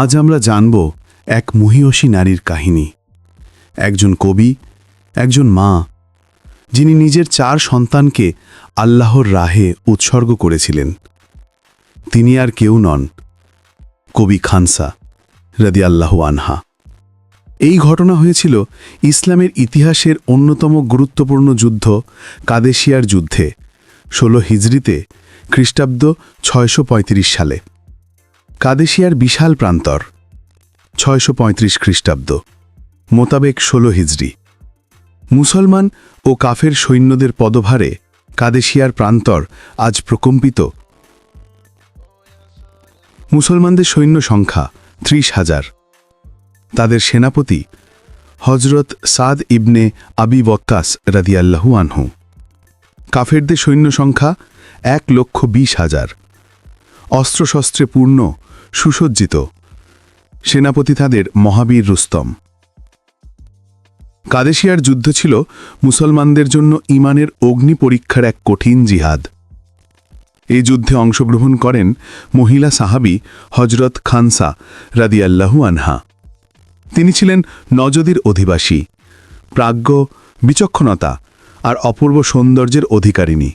আজ আমরা জানব এক মহিয়সী নারীর কাহিনী। একজন কবি, একজন মা, যিনি নিজের চার সন্তানকে আল্লাহর রাহে উৎসর্গ করেছিলেন। তিনি আর কেউ নন, কবি খানসা রদি আল্লাহ আনহা। এই ঘটনা হয়েছিল ইসলামের ইতিহাসের অন্যতম গুরুত্বপূর্ণ যুদ্ধ কাদেশিয়ার যুদ্ধে, ষোলো হিজরিতে খ্রিস্টাব্দ ছয়শো পঁয়ত্রিশ সালে। কাদেশিয়ার বিশাল প্রান্তর, ছয়শো পঁয়ত্রিশ খ্রিস্টাব্দ, মোতাবেক ষোলো হিজড়ি। মুসলমান ও কাফের সৈন্যদের পদভারে কাদেশিয়ার প্রান্তর আজ প্রকম্পিত। মুসলমানদের সৈন্য সংখ্যা ত্রিশ হাজার। তাদের সেনাপতি হজরত সাদ ইবনে আবি বক্কাস রাদিয়াল্লাহু আনহু। কাফেরদের সৈন্য সংখ্যা এক লক্ষ বিশ হাজার। অস্ত্রশস্ত্রে পূর্ণ সুসজ্জিত। সেনাপতি তাদের মহাবীর রুস্তম। কাদেশিয়ার যুদ্ধ ছিল মুসলমানদের জন্য ইমানের অগ্নি পরীক্ষার এক কঠিন জিহাদ। এই যুদ্ধে অংশগ্রহণ করেন মহিলা সাহাবি হজরত খানসা রাদিয়াল্লাহু আনহা। তিনি ছিলেন নজদির অধিবাসী, প্রাজ্ঞ, বিচক্ষণতা আর অপূর্ব সৌন্দর্যের অধিকারিণী।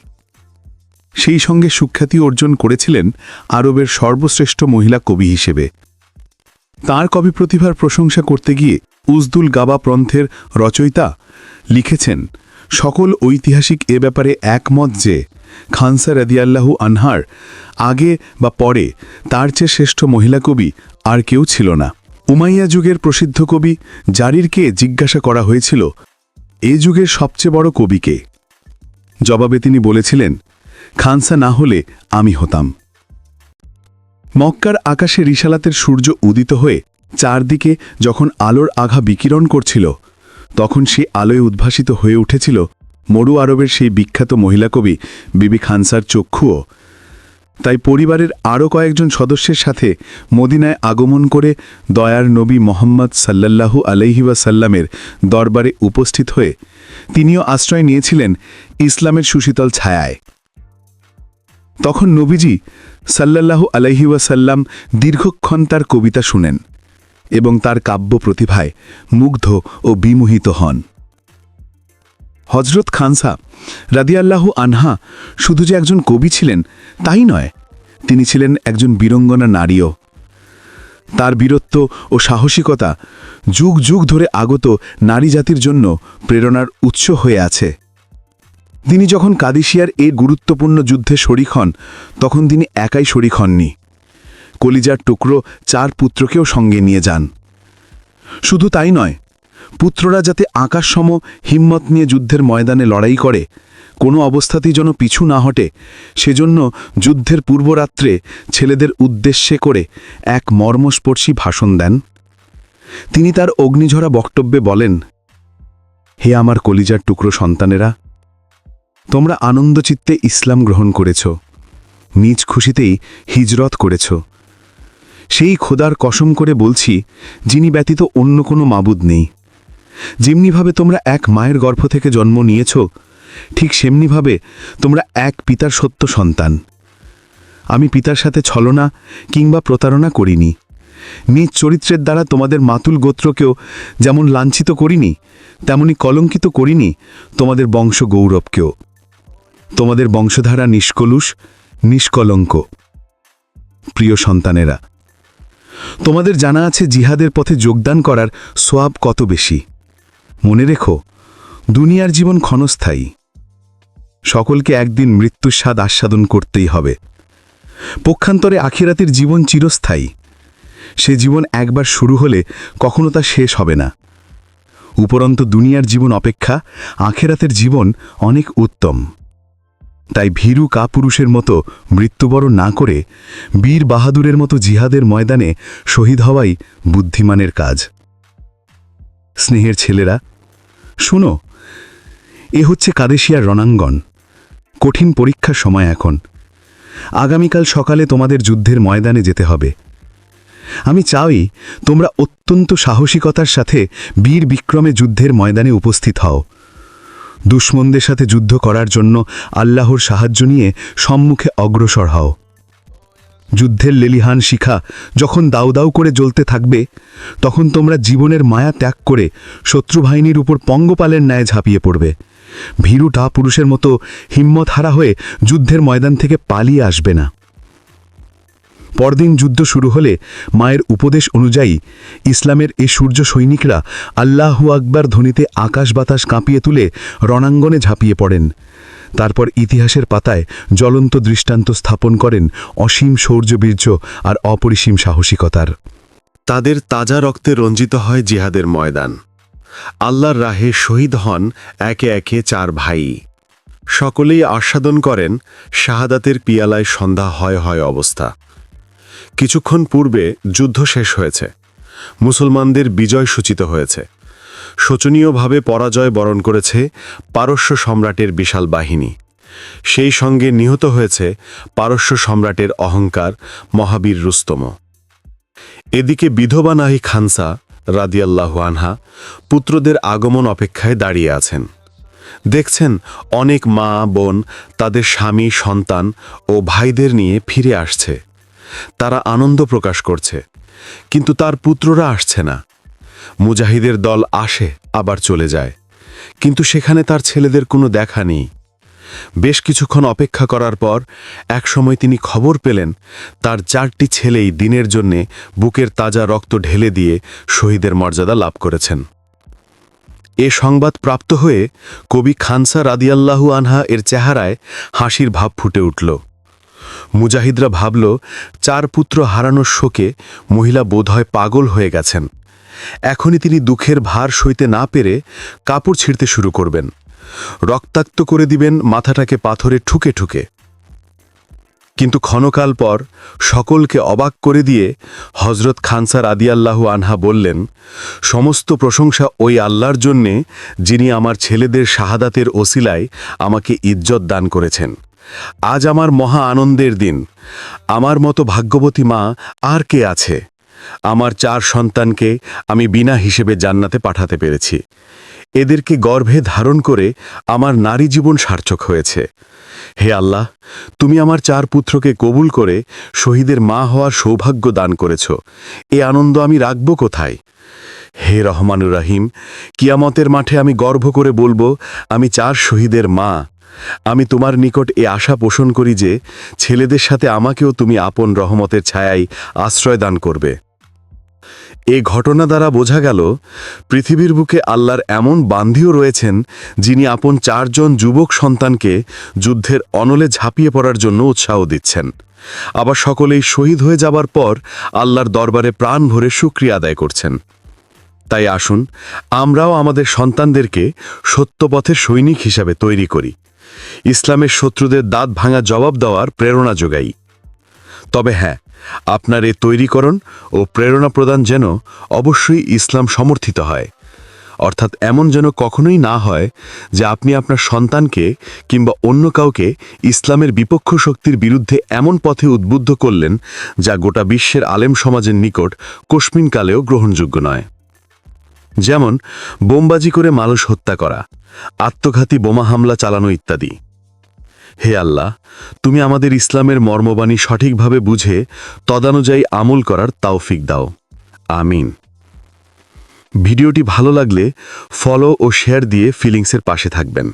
সেই সঙ্গে সুখ্যাতি অর্জন করেছিলেন আরবের সর্বশ্রেষ্ঠ মহিলা কবি হিসেবে। তাঁর কবি প্রতিভার প্রশংসা করতে গিয়ে উজদুল গাবা প্রন্থের রচয়িতা লিখেছেন, সকল ঐতিহাসিক এ ব্যাপারে একমত যে, খানসা রাদিয়াল্লাহু আনহার আগে বা পরে তার চেয়ে শ্রেষ্ঠ মহিলা কবি আর কেউ ছিল না। উমাইয়া যুগের প্রসিদ্ধ কবি জারিরকে জিজ্ঞাসা করা হয়েছিল, এ যুগের সবচেয়ে বড় কবিকে জবাবে তিনি বলেছিলেন খানসা না হলে আমি হতাম। মক্কার আকাশে রিসালাতের সূর্য উদিত হয়ে চারদিকে যখন আলোর আঘা বিকিরণ করছিল, তখন সে আলোয় উদ্ভাসিত হয়ে উঠেছিল মরু আরবের সেই বিখ্যাত মহিলা কবি বিবি খানসার চক্ষুও। তাই পরিবারের আরও কয়েকজন সদস্যের সাথে মদিনায় আগমন করে দয়ার নবী মোহাম্মদ সাল্লাল্লাহু আলাইহি ওয়াসাল্লামের দরবারে উপস্থিত হয়ে তিনিও আশ্রয় নিয়েছিলেন ইসলামের সুশীতল ছায়ায়। তখন নবীজি সাল্লাল্লাহু আলাইহি ওয়াসাল্লাম দীর্ঘক্ষণ তার কবিতা শুনেন এবং তার কাব্য প্রতিভায় মুগ্ধ ও বিমোহিত হন। হজরত খানসা রাদিয়াল্লাহু আনহা শুধু যে একজন কবি ছিলেন, তাই নয়, তিনি ছিলেন একজন বীরঙ্গনা নারীও। তার বীরত্ব ও সাহসিকতা যুগ যুগ ধরে আগত নারী জাতির জন্য প্রেরণার উৎস হয়ে আছে। তিনি যখন কাদিসিয়ার এই গুরুত্বপূর্ণ যুদ্ধে শরিক হন, তখন তিনি একাই শরিক হননি। কলিজার টুকরো চার পুত্রকেও সঙ্গে নিয়ে যান। শুধু তাই নয়, পুত্ররা যাতে আকাশসম হিম্মত নিয়ে যুদ্ধের ময়দানে লড়াই করে, কোনো অবস্থাতেই যেন পিছু না হটে, সেজন্য যুদ্ধের পূর্বরাত্রে ছেলেদের উদ্দেশ্যে করে এক মর্মস্পর্শী ভাষণ দেন। তিনি তার অগ্নিঝরা বক্তব্যে বলেন, হে আমার কলিজার টুকরো সন্তানেরা তোমরা আনন্দচিত্তে ইসলাম গ্রহণ করেছ, নিজ খুশিতেই হিজরত করেছ। সেই খোদার কসম করে বলছি, যিনি ব্যতীত অন্য কোনো মাবুদ নেই। যেমনিভাবে তোমরা এক মায়ের গর্ভ থেকে জন্ম নিয়েছ, ঠিক সেমনিভাবে তোমরা এক পিতার সত্য সন্তান। আমি পিতার সাথে ছলনা কিংবা প্রতারণা করিনি। নিজ চরিত্রের দ্বারা তোমাদের মাতুল গোত্রকেও যেমন লাঞ্ছিত করিনি, তেমনি কলঙ্কিত করিনি তোমাদের বংশ গৌরবকেও তোমাদের বংশধারা নিষ্কলুষ, নিষ্কলঙ্ক। প্রিয় সন্তানেরা, তোমাদের জানা আছে জিহাদের পথে যোগদান করার সোয়াব কত বেশি। মনে রেখো, দুনিয়ার জীবন ক্ষণস্থায়ী। সকলকে একদিন মৃত্যুর স্বাদ আস্বাদন করতেই হবে। পক্ষান্তরে আখিরাতের জীবন চিরস্থায়ী। সে জীবন একবার শুরু হলে কখনো তা শেষ হবে না। উপরন্ত দুনিয়ার জীবন অপেক্ষা, আখেরাতের জীবন অনেক উত্তম। তাই ভীরু কাপুরুষের মতো মৃত্যুবরণ না করে বীর বাহাদুরের মতো জিহাদের ময়দানে শহীদ হওয়াই বুদ্ধিমানের কাজ। স্নেহের ছেলেরা, শুনো, এ হচ্ছে কাদেশিয়ার রণাঙ্গন। কঠিন পরীক্ষার সময় এখন। আগামীকাল সকালে তোমাদের যুদ্ধের ময়দানে যেতে হবে। আমি চাই তোমরা অত্যন্ত সাহসিকতার সাথে বীর বিক্রমে যুদ্ধের ময়দানে উপস্থিত হও। দুশ্মনদের সাথে যুদ্ধ করার জন্য আল্লাহর সাহায্য নিয়ে সম্মুখে অগ্রসর হও। যুদ্ধের লেলিহান শিখা যখন দাউ দাউ করে জ্বলতে থাকবে, তখন তোমরা জীবনের মায়া ত্যাগ করে শত্রু বাহিনীর উপর পঙ্গপালের ন্যায় ঝাঁপিয়ে পড়বে। ভীরুটা পুরুষের মতো হিম্মত হারা হয়ে যুদ্ধের ময়দান থেকে পালিয়ে আসবে না। পরদিন যুদ্ধ শুরু হলে মায়ের উপদেশ অনুযায়ী ইসলামের এই সূর্য সৈনিকরা আল্লাহু আকবার ধ্বনিতে আকাশ বাতাস কাঁপিয়ে তুলে রণাঙ্গনে ঝাঁপিয়ে পড়েন। তারপর ইতিহাসের পাতায় জ্বলন্ত দৃষ্টান্ত স্থাপন করেন অসীম শৌর্যবীর্য আর অপরিসীম সাহসিকতার। তাদের তাজা রক্তে রঞ্জিত হয় জিহাদের ময়দান। আল্লাহর রাহে শহীদ হন একে একে চার ভাই। সকলেই আস্বাদন করেন, শাহাদাতের পিয়ালায় সন্ধ্যা হয় হয় অবস্থা। কিছুক্ষণ পূর্বে যুদ্ধ শেষ হয়েছে। মুসলমানদের বিজয় সূচিত হয়েছে। শোচনীয়ভাবে পরাজয় বরণ করেছে পারস্য সম্রাটের বিশাল বাহিনী। সেই সঙ্গে নিহত হয়েছে পারস্য সম্রাটের অহংকার মহাবীর রুস্তম। এদিকে বিধবা নাহি খানসা রাদিয়াল্লাহু আনহা পুত্রদের আগমন অপেক্ষায় দাঁড়িয়ে আছেন। দেখছেন অনেক মা, বোন তাদের স্বামী, সন্তান ও ভাইদের নিয়ে ফিরে আসছে। তারা আনন্দ প্রকাশ করছে। কিন্তু তার পুত্ররা আসছে না। মুজাহিদের দল আসে, আবার চলে যায়। কিন্তু সেখানে তার ছেলেদের কোনো দেখা নেই। বেশ কিছুক্ষণ অপেক্ষা করার পর একসময় তিনি খবর পেলেন, তার চারটি ছেলেই দিনের জন্যে বুকের তাজা রক্ত ঢেলে দিয়ে শহীদের মর্যাদা লাভ করেছেন। এ সংবাদ প্রাপ্ত হয়ে কবি খানসা রাদিয়াল্লাহু আনহা এর চেহারায় হাসির ভাব ফুটে উঠল। মুজাহিদরা ভাবল, চার পুত্র হারানোর শোকে মহিলা বোধহয় পাগল হয়ে গেছেন। এখনই তিনি দুঃখের ভার সইতে না পেরে কাপড় ছিঁড়তে শুরু করবেন। রক্তাক্ত করে দিবেন মাথাটাকে পাথরে ঠুকে ঠুকে। কিন্তু ক্ষণকাল পর সকলকে অবাক করে দিয়ে হজরত খানসার আদিয়াল্লাহু আনহা বললেন, সমস্ত প্রশংসা ওই আল্লাহর জন্যে যিনি আমার ছেলেদের শাহাদাতের ওসিলায় আমাকে ইজ্জত দান করেছেন। আজ আমার মহা আনন্দের দিন। আমার মতো ভাগ্যবতী মা আর কে আছে? আমার চার সন্তানকে আমি বিনা হিসেবে জান্নাতে পাঠাতে পেরেছি। এদেরকে গর্ভে ধারণ করে আমার নারী জীবন সার্থক হয়েছে। হে আল্লাহ, তুমি আমার চার পুত্রকে কবুল করে শহীদের মা হওয়ার সৌভাগ্য দান করেছ। এ আনন্দ আমি রাখব কোথায়? হে রহমানুর রাহিম, কিয়ামতের মাঠে আমি গর্ব করে বলব, আমি চার শহীদের মা। আমি তোমার নিকট এ আশা পোষণ করি যে ছেলেদের সাথে আমাকেও তুমি আপন রহমতের ছায়ায় আশ্রয় দান করবে। এ ঘটনা দ্বারা বোঝা গেল, পৃথিবীর বুকে আল্লাহর এমন বান্ধিও রয়েছেন যিনি আপন চারজন যুবক সন্তানকে যুদ্ধের অনলে ঝাঁপিয়ে পড়ার জন্য উৎসাহ দিচ্ছেন। আবার সকলেই শহীদ হয়ে যাবার পর আল্লাহর দরবারে প্রাণ ভরে সুক্রিয়া আদায় করছেন। তাই আসুন, আমরাও আমাদের সন্তানদেরকে সত্যপথের সৈনিক হিসাবে তৈরি করি। ইসলামের শত্রুদের দাঁত ভাঙা জবাব দেওয়ার প্রেরণা যোগাই। তবে হ্যাঁ আপনার এ তৈরিকরণ ও প্রেরণা প্রদান যেন অবশ্যই ইসলাম সমর্থিত হয়। অর্থাৎ এমন যেন কখনোই না হয় যে আপনি আপনার সন্তানকে কিংবা অন্য কাউকে ইসলামের বিপক্ষ শক্তির বিরুদ্ধে এমন পথে উদ্বুদ্ধ করলেন যা গোটা বিশ্বের আলেম সমাজের নিকট কোশ্মিনকালেও গ্রহণযোগ্য নয়। যেমন, বোমবাজি করে মানুষ হত্যা করা, আত্মঘাতী বোমা হামলা চালানো ইত্যাদি। হে আল্লাহ, তুমি আমাদের ইসলামের মর্মবাণী সঠিকভাবে বুঝে তদানুযায়ী আমল করার তাওফিক দাও। আমিন। ভিডিওটি ভালো লাগলে ফলো ও শেয়ার দিয়ে ফিলিংসের পাশে থাকবেন।